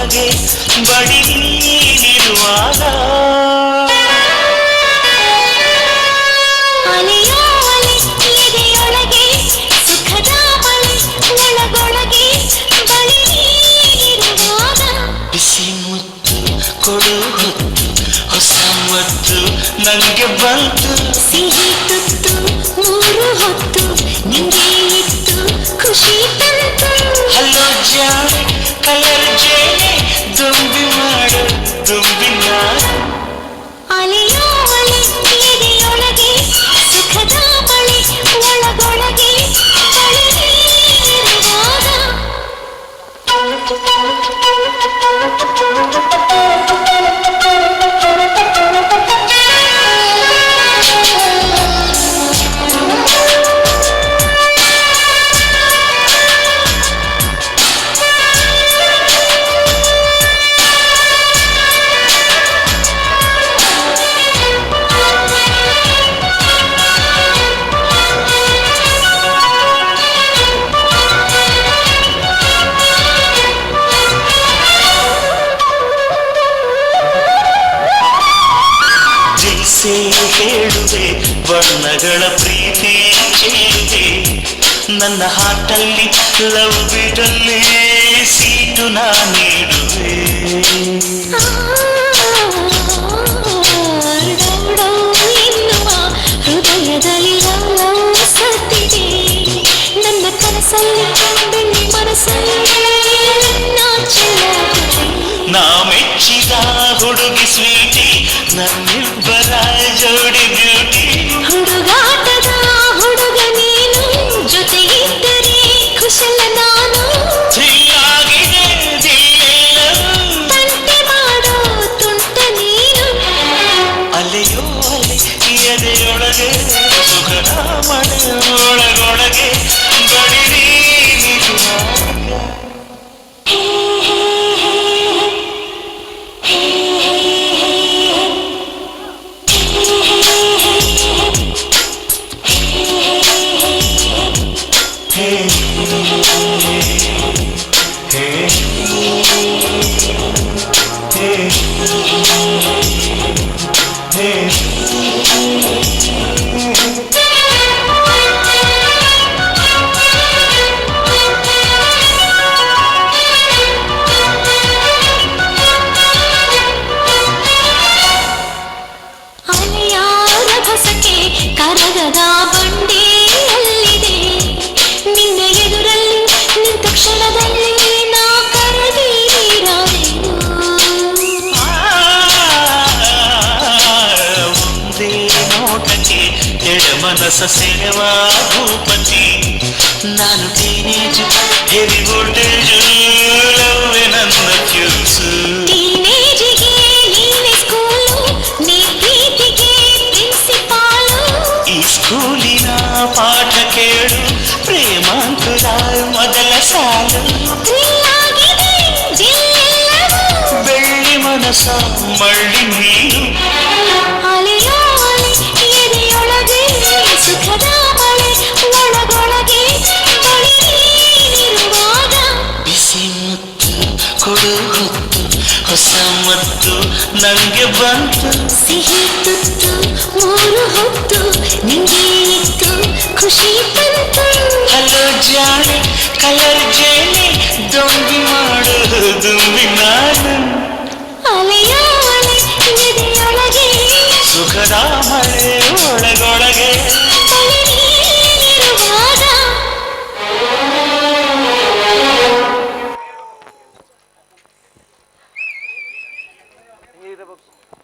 ಒಳಗೊಳಗೆ ಬಡಿ ನೀಡಿರುವಾಗ. ಬಿಸಿ ಮುತ್ತು ಕೊಡು ಹೊತ್ತು ಹೊಸ ಮತ್ತು ನಂಗೆ ಬಂತು. ಸಿಹಿ ತುತ್ತು ಮೂರು ಹೊತ್ತು ನಿಂಗೆ ಇತ್ತು ಖುಷಿ ತಂತು. ಹಲೋ ಜಾಣೆ ಜೈಸೆ ಹೇಳುವೆ ಬಣ್ಣಗಳ ಪ್ರೀತಿ ಚೆಲುವೆ ನನ್ನ ಹಾಟಲ್ಲಿ ಲವ್ ಬಿಡಲ್ಲಿ ಸೀಟು ನಾ ನೀಡುವೆ ಎನ್ನುವ ಹೃದಯದಲ್ಲಿ ಲವ್ ಸತ್ತಿದೆ ನನ್ನ ಕನಸಲ್ಲಿ ಬೆಳ್ಳಿ ಮನಸ್ಸಲ್ಲಿ ಮನಸ ಸೆಳೆವ ಭೂಪತಿ ನಾನು ಟೀನೇಜು ಹೆವಿ ವೋಲ್ಟೇಜು ಲವ್ವೆ ನನ್ನ ಫ್ಯೂಸು ಟೀನೇಜಿಗೆ ನೀನೆ ಸ್ಕೂಲು ನೀ ಪ್ರೀತಿಗೆ ಪ್ರಿನ್ಸಿಪಾಲು ಈ ಸ್ಕೂಲಿನ ಪಾಠ ಕೇಳು ಪ್ರೇಮಾಂಕುರ ಮೊದಲ ಸಾಲು ಥ್ರಿಲ್ಲಾಗಿದೆ ಜಿಲ್ಲೆಲ್ಲವೂ ಬೆಳ್ಳಿ ಮನಸ ಮಳ್ಳಿ ನೀನು ನಂಗೆ ಬಂತು. ಸಿಹಿ ತುತ್ತು ಮೂರು ಹೊತ್ತು ನಿಂಗೆ ಇತ್ತು. ಖುಷಿ ಬಂತು. ಹಲೋ ಜಾಣೆ ಕಲರ್ ಜೇನೆ ದೊಂಬಿ ಮಾಡು ದುಂಬಿ ನಾನು. ಅಲೆಯೋ ಎದೆಯೊಳಗೆ? ಸುಖದ ಮಳೆ ಒಳಗೊಳಗೆ. Avenida Bob